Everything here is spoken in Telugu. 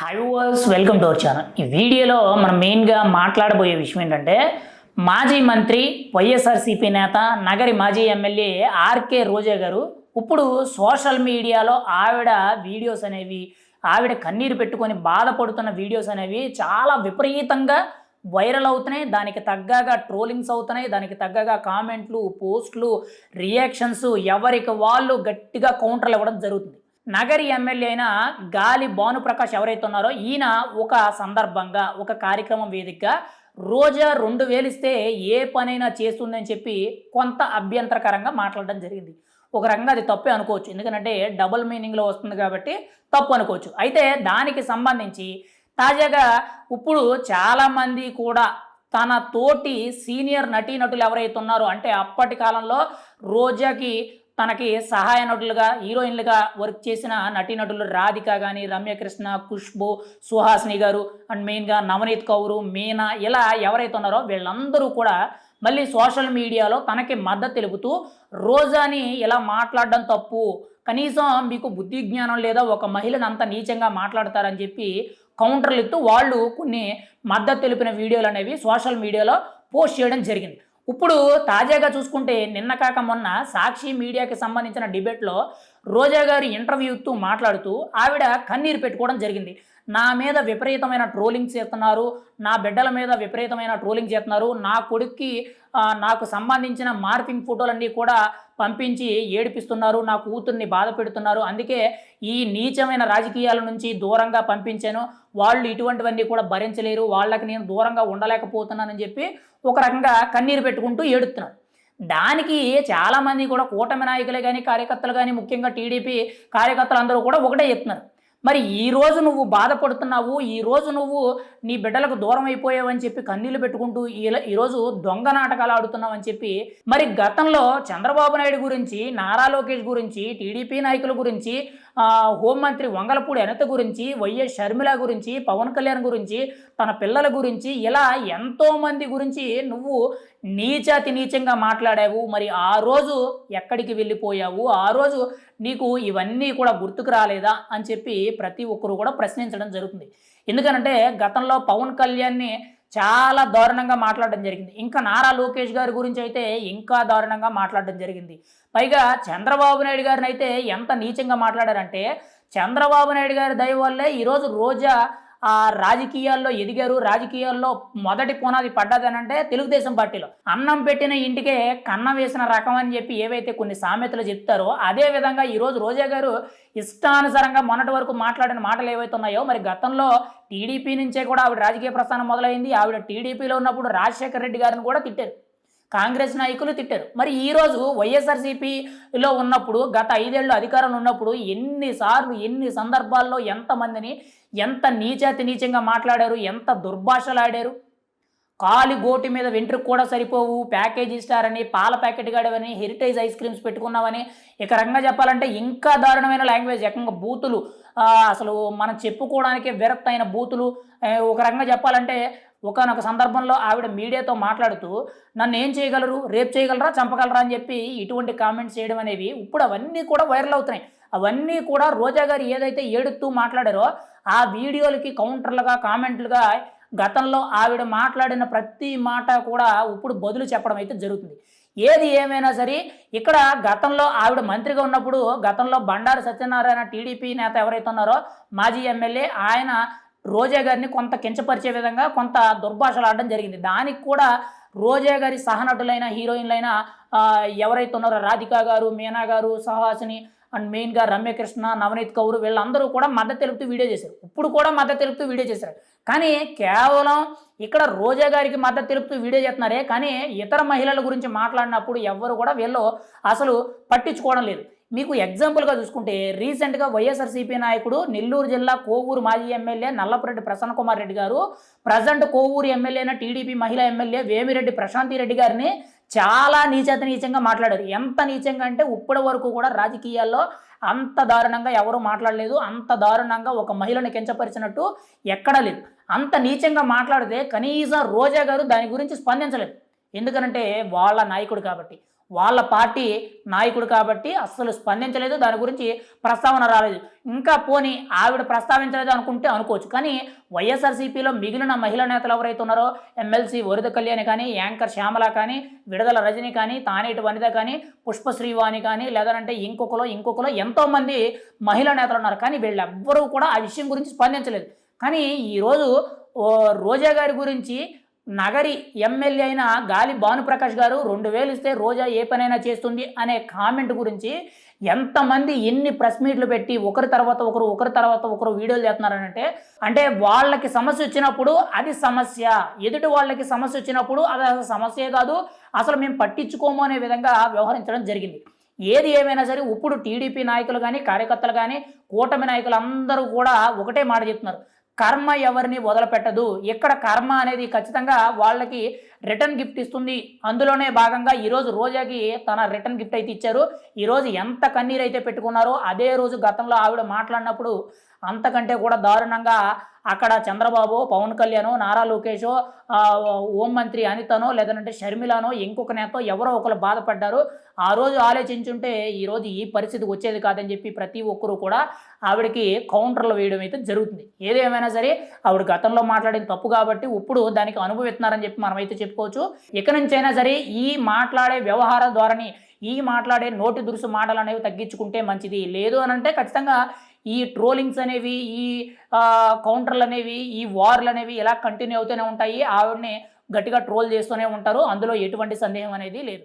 Hi was welcome to our channel ఈ వీడియోలో మనం మెయిన్గా మాట్లాడబోయే విషయం ఏంటంటే మాజీ మంత్రి వైఎస్ఆర్సీపీ నేత నగరి మాజీ ఎమ్మెల్యే ఆర్కే రోజా గారు ఇప్పుడు సోషల్ మీడియాలో ఆవిడ వీడియోస్ అనేవి ఆవిడ కన్నీరు పెట్టుకొని బాధపడుతున్న వీడియోస్ అనేవి చాలా విపరీతంగా వైరల్ అవుతున్నాయి. దానికి తగ్గగా ట్రోలింగ్స్ అవుతున్నాయి. దానికి తగ్గగా కామెంట్లు పోస్టులు రియాక్షన్స్ ఎవరికి వాళ్ళు గట్టిగా కౌంటర్లు ఇవ్వడం జరుగుతుంది. నగరి ఎమ్మెల్యే అయిన గాలి భానుప్రకాష్ ఎవరైతే ఉన్నారో ఈయన ఒక సందర్భంగా ఒక కార్యక్రమం వేదికగా రోజా రెండు వేలు ఇస్తే ఏ పనైనా చేస్తుందని చెప్పి కొంత అభ్యంతరకరంగా మాట్లాడడం జరిగింది. ఒక రకంగా అది తప్పే అనుకోవచ్చు. ఎందుకంటే డబుల్ మీనింగ్లో వస్తుంది కాబట్టి తప్పు అనుకోవచ్చు. అయితే దానికి సంబంధించి తాజాగా ఇప్పుడు చాలామంది కూడా తన తోటి సీనియర్ నటీనటులు ఎవరైతే ఉన్నారో అంటే అప్పటి కాలంలో రోజాకి తనకి సహాయ నటులుగా హీరోయిన్లుగా వర్క్ చేసిన నటీనటులు రాధిక కానీ రమ్యకృష్ణ ఖుష్బు సుహాసిని గారు అండ్ మెయిన్గా నవనీత్ కౌరు మీనా ఇలా ఎవరైతే ఉన్నారో వీళ్ళందరూ కూడా మళ్ళీ సోషల్ మీడియాలో తనకి మద్దతు తెలుపుతూ రోజాని ఇలా మాట్లాడడం తప్పు కనీసం మీకు బుద్ధి జ్ఞానం లేదా ఒక మహిళను అంత నీచంగా మాట్లాడతారని చెప్పి కౌంటర్లు ఇస్తూ వాళ్ళు కొన్ని మద్దతు తెలిపిన వీడియోలు అనేవి సోషల్ మీడియాలో పోస్ట్ చేయడం జరిగింది. ఇప్పుడు తాజాగా చూసుకుంటే నిన్న కాక మొన్న సాక్షి మీడియాకి సంబంధించిన డిబేట్లో రోజా గారి ఇంటర్వ్యూ ఇస్తూ మాట్లాడుతూ ఆవిడ కన్నీరు పెట్టుకోవడం జరిగింది. నా మీద విపరీతమైన ట్రోలింగ్ చేస్తున్నారు నా బిడ్డల మీద విపరీతమైన ట్రోలింగ్ చేస్తున్నారు నా కొడుక్కి నాకు సంబంధించిన మార్పింగ్ ఫోటోలన్నీ కూడా పంపించి ఏడిపిస్తున్నారు నా కూతుర్ని బాధ పెడుతున్నారు. అందుకే ఈ నీచమైన రాజకీయాల నుంచి దూరంగా పంపించాను. వాళ్ళు ఇటువంటివన్నీ కూడా భరించలేరు. వాళ్ళకి నేను దూరంగా ఉండలేకపోతున్నానని చెప్పి ఒక రకంగా కన్నీరు పెట్టుకుంటూ ఏడుతున్నారు దానికి చాలామంది కూడా కూటమి నాయకులే కానీ కార్యకర్తలు కానీ ముఖ్యంగా టీడీపీ కార్యకర్తలు అందరూ కూడా ఒకటే చెప్తున్నారు. మరి ఈ రోజు నువ్వు బాధపడుతున్నావు ఈరోజు నువ్వు నీ బిడ్డలకు దూరం అయిపోయావని చెప్పి కన్నీళ్ళు పెట్టుకుంటూ ఈరోజు దొంగ నాటకాలు ఆడుతున్నావు అని చెప్పి మరి గతంలో చంద్రబాబు నాయుడు గురించి నారా లోకేష్ గురించి టీడీపీ నాయకుల గురించి హోంమంత్రి వంగలపూడి అనిత గురించి వైఎస్ షర్మిల గురించి పవన్ కళ్యాణ్ గురించి తన పిల్లల గురించి ఇలా ఎంతోమంది గురించి నువ్వు నీచాతి నీచంగా మాట్లాడావు. మరి ఆ రోజు ఎక్కడికి వెళ్ళిపోయావు? ఆ రోజు నీకు ఇవన్నీ కూడా గుర్తుకు రాలేదా అని చెప్పి ప్రతి ఒక్కరు కూడా ప్రశ్నించడం జరుగుతుంది. ఎందుకనంటే గతంలో పవన్ కళ్యాణ్ని చాలా దారుణంగా మాట్లాడడం జరిగింది. ఇంకా నారా లోకేష్ గారి గురించి అయితే ఇంకా దారుణంగా మాట్లాడడం జరిగింది. పైగా చంద్రబాబు నాయుడు గారిని అయితే ఎంత నీచంగా మాట్లాడారంటే చంద్రబాబు నాయుడు గారి దయ వల్లే ఈరోజు రోజా రాజకీయాల్లో ఎదిగారు. రాజకీయాల్లో మొదటి పునాది పడ్డదనంటే తెలుగుదేశం పార్టీలో. అన్నం పెట్టిన ఇంటికే కన్నం వేసిన రకం అని చెప్పి ఏవైతే కొన్ని సామెతలు చెప్తారో అదే విధంగా ఈరోజు రోజా గారు ఇష్టానుసారంగా మొన్నటి వరకు మాట్లాడిన మాటలు ఏవైతే ఉన్నాయో మరి గతంలో టీడీపీ నుంచే కూడా ఆవిడ రాజకీయ ప్రస్థానం మొదలైంది. ఆవిడ టీడీపీలో ఉన్నప్పుడు రాజశేఖర రెడ్డి గారిని కూడా తిట్టారు. కాంగ్రెస్ నాయకులు తిట్టారు. మరి ఈరోజు వైఎస్ఆర్సీపీలో ఉన్నప్పుడు గత ఐదేళ్ళు అధికారంలో ఉన్నప్పుడు ఎన్నిసార్లు ఎన్ని సందర్భాల్లో ఎంతమందిని ఎంత నీచాతి నీచంగా మాట్లాడారు ఎంత దుర్భాషలాడారు? కాలి గోటి మీద వెంట్రుకు కూడా సరిపోవు ప్యాకేజీ ఇస్తారని పాల ప్యాకెట్ గాడవని హెరిటేజ్ ఐస్ క్రీమ్స్ పెట్టుకున్నామని ఇక రంగా చెప్పాలంటే ఇంకా దారుణమైన లాంగ్వేజ్ ఏకంగా బూతులు. అసలు మనం చెప్పుకోవడానికి విరక్తైన బూతులు. ఒక రకంగా చెప్పాలంటే ఒకనొక సందర్భంలో ఆవిడ మీడియాతో మాట్లాడుతూ నన్ను ఏం చేయగలరు? రేపు చేయగలరా? చంపగలరా? అని చెప్పి ఇటువంటి కామెంట్స్ చేయడం అనేవి ఇప్పుడు అవన్నీ కూడా వైరల్ అవుతున్నాయి. అవన్నీ కూడా రోజా గారు ఏదైతే ఏడుతూ మాట్లాడారో ఆ వీడియోలకి కౌంటర్లుగా కామెంట్లుగా గతంలో ఆవిడ మాట్లాడిన ప్రతి మాట కూడా ఇప్పుడు బదులు చెప్పడం అయితే జరుగుతుంది. ఏది ఏమైనా సరే ఇక్కడ గతంలో ఆవిడ మంత్రిగా ఉన్నప్పుడు గతంలో బండారు సత్యనారాయణ టీడీపీ నేత ఎవరైతే ఉన్నారో మాజీ ఎమ్మెల్యే ఆయన రోజా గారిని కొంత కించపరిచే విధంగా కొంత దుర్భాషలు ఆడడం జరిగింది. దానికి కూడా రోజా గారి సహనటులైన హీరోయిన్లైన ఎవరైతే ఉన్నారో రాధిక గారు మీనా గారు సహాసిని అండ్ మెయిన్గా రమ్యకృష్ణ నవనీత్ కౌర్ వీళ్ళందరూ కూడా మద్దతు తెలుపుతూ వీడియో చేశారు. ఇప్పుడు కూడా మద్దతు తెలుపుతూ వీడియో చేశారు. కానీ కేవలం ఇక్కడ రోజా గారికి మద్దతు తెలుపుతూ వీడియో చేస్తున్నారే కానీ ఇతర మహిళల గురించి మాట్లాడినప్పుడు ఎవ్వరు కూడా వీళ్ళు అసలు పట్టించుకోవడం లేదు. మీకు ఎగ్జాంపుల్గా చూసుకుంటే రీసెంట్గా వైఎస్ఆర్సీపీ నాయకుడు నెల్లూరు జిల్లా కోవూరు మాజీ ఎమ్మెల్యే నల్లపురెడ్డి ప్రసన్న కుమార్ రెడ్డి గారు ప్రజెంట్ కోవూరు ఎమ్మెల్యేన టీడీపీ మహిళా ఎమ్మెల్యే వేమిరెడ్డి ప్రశాంతి రెడ్డి గారిని చాలా నీచత నీచంగా మాట్లాడారు. ఎంత నీచంగా అంటే ఇప్పటి వరకు కూడా రాజకీయాల్లో అంత దారుణంగా ఎవరు మాట్లాడలేదు. అంత దారుణంగా ఒక మహిళను కించపరిచినట్టు ఎక్కడా లేదు. అంత నీచంగా మాట్లాడితే కనీసం రోజా గారు దాని గురించి స్పందించలేదు. ఎందుకనంటే వాళ్ళ నాయకుడు కాబట్టి. వాళ్ళ పార్టీ నాయకుడు కాబట్టి అస్సలు స్పందించలేదు. దాని గురించి ప్రస్తావన రాలేదు. ఇంకా పోని ఆవిడ ప్రస్తావించలేదు అనుకుంటే అనుకోవచ్చు. కానీ వైఎస్ఆర్సీపీలో మిగిలిన మహిళా నేతలు ఎవరైతే ఉన్నారో ఎమ్మెల్సీ వరుద కళ్యాణి కానీ యాంకర్ శ్యామల కానీ విడుదల రజని కానీ తానేటి వనిత కానీ పుష్పశ్రీవాణి కానీ లేదంటే ఇంకొకలో ఇంకొకలో ఎంతోమంది మహిళా నేతలు ఉన్నారు. కానీ వీళ్ళెవ్వరూ కూడా ఆ విషయం గురించి స్పందించలేదు. కానీ ఈరోజు ఓ రోజా గారి గురించి నగరి ఎమ్మెల్యే అయిన గాలి భానుప్రకాష్ గారు రెండు వేలు ఇస్తే రోజా ఏ పనైనా చేస్తుంది అనే కామెంట్ గురించి ఎంతమంది ఎన్ని ప్రెస్ మీట్లు పెట్టి ఒకరి తర్వాత ఒకరు ఒకరి తర్వాత ఒకరు వీడియోలు చేస్తున్నారనంటే అంటే వాళ్ళకి సమస్య వచ్చినప్పుడు అది సమస్య. ఎదుటి వాళ్ళకి సమస్య వచ్చినప్పుడు అది అసలు సమస్యే కాదు. అసలు మేము పట్టించుకోము అనే విధంగా వ్యవహరించడం జరిగింది. ఏది ఏమైనా సరే ఇప్పుడు టీడీపీ నాయకులు కానీ కార్యకర్తలు కానీ కూటమి నాయకులు అందరూ కూడా ఒకటే మాట చెప్తున్నారు. కర్మ ఎవరిని వదలపెట్టదు. ఇక్కడ కర్మ అనేది ఖచ్చితంగా వాళ్ళకి రిటర్న్ గిఫ్ట్ ఇస్తుంది. అందులోనే భాగంగా ఈరోజు రోజాకి తన రిటర్న్ గిఫ్ట్ అయితే ఇచ్చారు. ఈరోజు ఎంత కన్నీరు అయితే పెట్టుకున్నారో అదే రోజు గతంలో ఆవిడ మాట్లాడినప్పుడు అంతకంటే కూడా దారుణంగా అక్కడ చంద్రబాబు పవన్ కళ్యాణ్ నారా లోకేష్ హోం మంత్రి అనితనో లేదంటే షర్మిలానో ఇంకొక నేత ఎవరో ఒకరు బాధపడ్డారు. ఆ రోజు ఆలోచించుంటే ఈరోజు ఈ పరిస్థితి వచ్చేది కాదని చెప్పి ప్రతి ఒక్కరూ కూడా ఆవిడకి కౌంటర్లు వేయడం అయితే జరుగుతుంది. ఏదేమైనా సరే ఆవిడ గతంలో మాట్లాడిన తప్పు కాబట్టి ఇప్పుడు దానికి అనుభవిస్తున్నారని చెప్పి మనమైతే చెప్పుకోవచ్చు. ఇక నుంచైనా సరే ఈ మాట్లాడే వ్యవహార ద్వారానే ఈ మాట్లాడే నోటి దురుసు మాటలు అనేవి తగ్గించుకుంటే మంచిది. లేదు అనంటే ఖచ్చితంగా ఈ ట్రోలింగ్స్ అనేవి ఈ కౌంటర్లు అనేవి ఈ వార్లు అనేవి ఇలా కంటిన్యూ అవుతూనే ఉంటాయి ఆవిడని గట్టిగా ట్రోల్ చేస్తూనే ఉంటారు. అందులో ఎటువంటి సందేహం అనేది లేదు.